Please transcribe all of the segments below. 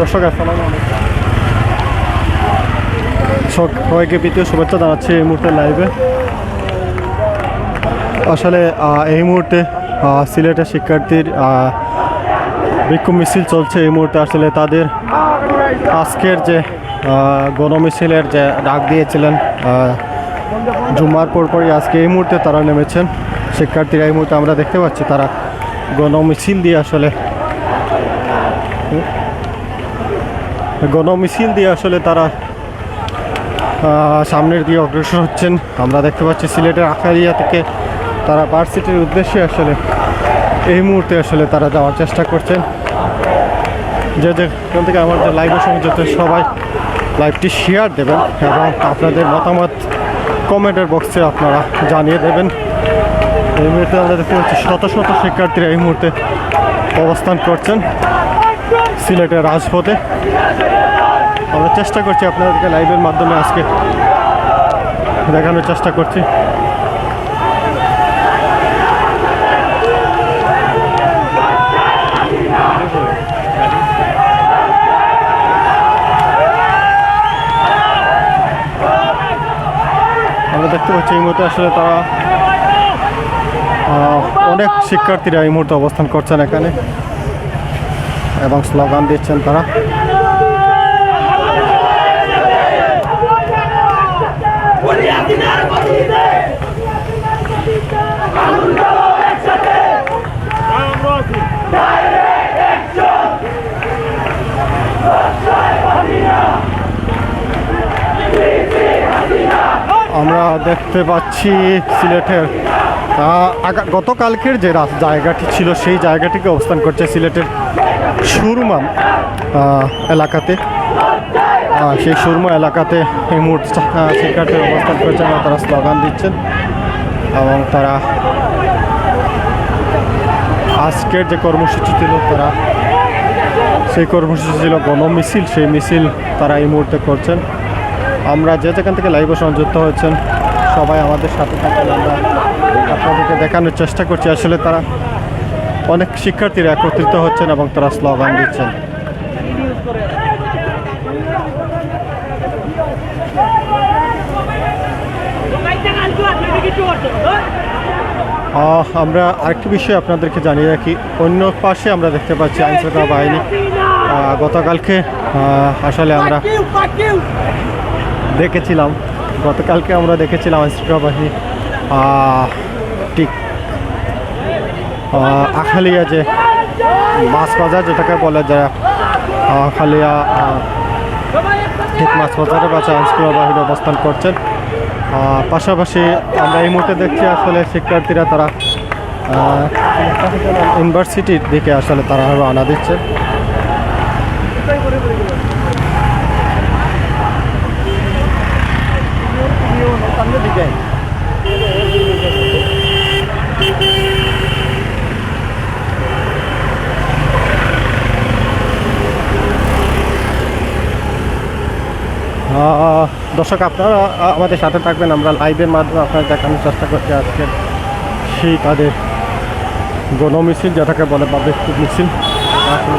দর্শক আসসালাম সবাইকে দ্বিতীয় শুভেচ্ছা জানাচ্ছি এই মুহূর্তে লাইভে আসলে এই মুহূর্তে সিলেটের শিক্ষার্থীর বিক্ষোভ মিছিল চলছে এই মুহূর্তে। আসলে তাদের আজকের যে গণমিছিলের যে ডাক দিয়েছিলেন আহ, জুম্মার পরপরই আজকে এই মুহূর্তে তারা নেমেছেন। শিক্ষার্থীরা এই মুহূর্তে আমরা দেখতে পাচ্ছি তারা গণমিছিল দিয়ে আসলে গণমিছিল দিয়ে আসলে তারা সামনের দিকে অগ্রসর হচ্ছেন। আমরা দেখতে পাচ্ছি সিলেটের আখারিয়া থেকে তারা ভার্সিটির উদ্দেশ্যে আসলে এই মুহূর্তে আসলে তারা যাওয়ার চেষ্টা করছেন। যে যেখান থেকে আমার যে লাইভের সঙ্গে যত সবাই লাইভটি শেয়ার দেবেন এবং আপনাদের মতামত কমেন্টের বক্সে আপনারা জানিয়ে দেবেন। এই মুহূর্তে আমরা দেখতে পাচ্ছি শত শত শিক্ষার্থীরা এই মুহূর্তে অবস্থান করছেন সিলেটের রাজপথে। আমরা চেষ্টা করছি আপনাদেরকে লাইভের মাধ্যমে আজকে দেখানোর চেষ্টা করছি। আমরা দেখতে পাচ্ছি এই মুহূর্তে আসলে তারা অনেক শিক্ষার্থীরা এই মুহূর্তে অবস্থান করছেন এখানে এবং স্লোগান দিচ্ছেন তারা আমরা দেখতে পাচ্ছি সিলেটের। গতকালকের যে জায়গাটি ছিল, সেই জায়গাটিকে অবস্থান করছে সিলেটের সুরমা এলাকাতে। সেই সুরমা এলাকাতে এই মুহূর্তে অবস্থান করছেন এবং তারা স্লোগান দিচ্ছেন এবং তারা আজকের যে কর্মসূচি ছিল, তারা সেই কর্মসূচি ছিল গণমিছিল। সেই মিছিল তারা এই মুহূর্তে করছেন। আমরা যে যেখান থেকে লাইভে সংযুক্ত হচ্ছেন সবাই আমাদের সাথে থাকেন আমরা আপনাদেরকে দেখানোর চেষ্টা করছি। আসলে তারা অনেক শিক্ষার্থীরা একত্রিত হচ্ছেন এবং তারা স্লোগান দিচ্ছেন। আমরা আরেকটি বিষয় আপনাদেরকে জানিয়ে রাখি। অন্য পাশে আমরা দেখতে পাচ্ছি আইনশৃঙ্খলা বাহিনী। গতকালকে আসলে আমরা দেখেছিলাম। গতকালকে আমরা দেখেছিলাম আইনশৃঙ্খলা বাহিনী ঠিক আখালিয়া যে মাছ বাজার যেটাকে বলে যায় আখালিয়া ঠিক মাছ বাজারের কাছে আইনশৃঙ্খলা বাহিনী অবস্থান করছেন। পাশাপাশি আমরা এই মুহূর্তে দেখছি আসলে শিক্ষার্থীরা তারা ইউনিভার্সিটির দিকে আসলে তারা রওনা দিচ্ছে। দর্শক, আপনারা আমাদের সাথে থাকবেন। আমরা লাইভের মাধ্যমে আপনার দেখানোর চেষ্টা করছি আজকে সেই তাদের গণমিছিল, যেটাকে বলে ব্যক্তি মিছিল আসলে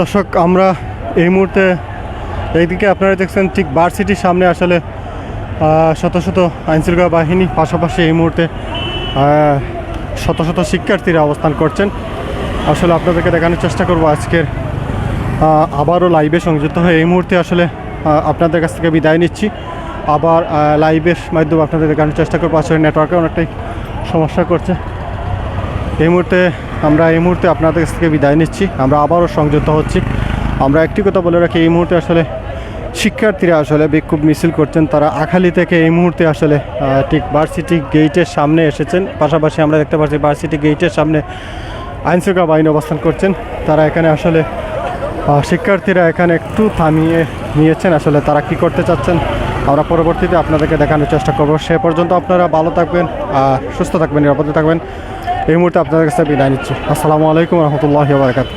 দর্শক, আমরা এই মুহূর্তে এইদিকে আপনারা দেখছেন ঠিক বার্সিটির সামনে আসলে শত শত আইনশৃঙ্খলা বাহিনী পাশাপাশি এই মুহূর্তে শত শত শিক্ষার্থীরা অবস্থান করছেন। আসলে আপনাদেরকে দেখানোর চেষ্টা করব আজকের আবারও লাইভে সংযুক্ত হয়ে। এই মুহূর্তে আসলে আপনাদের কাছ থেকে বিদায় নিচ্ছি। আবার লাইভের মাধ্যমে আপনাদের দেখানোর চেষ্টা করব। আসলে নেটওয়ার্কে অনেকটাই সমস্যা করছে। এই মুহূর্তে আমরা এই মুহূর্তে আপনাদের কাছ থেকে বিদায় নিচ্ছি। আমরা আবারও সংযুক্ত হচ্ছি। আমরা একটি কথা বলে রাখি, এই মুহূর্তে আসলে শিক্ষার্থীরা আসলে বিক্ষোভ মিছিল করছেন। তারা আখালি থেকে এই মুহূর্তে আসলে ঠিক ভার্সিটি গেইটের সামনে এসেছেন। পাশাপাশি আমরা দেখতে পাচ্ছি ভার্সিটি গেইটের সামনে আইনশৃঙ্খলা বাহিনী অবস্থান করছেন। তারা এখানে আসলে শিক্ষার্থীরা এখানে একটু থামিয়ে নিয়েছেন। আসলে তারা কি করতে চাচ্ছেন, আমরা পরবর্তীতে আপনাদেরকে দেখানোর চেষ্টা করব। সে পর্যন্ত আপনারা ভালো থাকবেন সুস্থ থাকবেন, নিরাপদে থাকবেন। এই মুহূর্তে আপনাদের কাছে বিদায় নিচ্ছি। আসসালামু আলাইকুম রহমতুল্লাহ বারকাত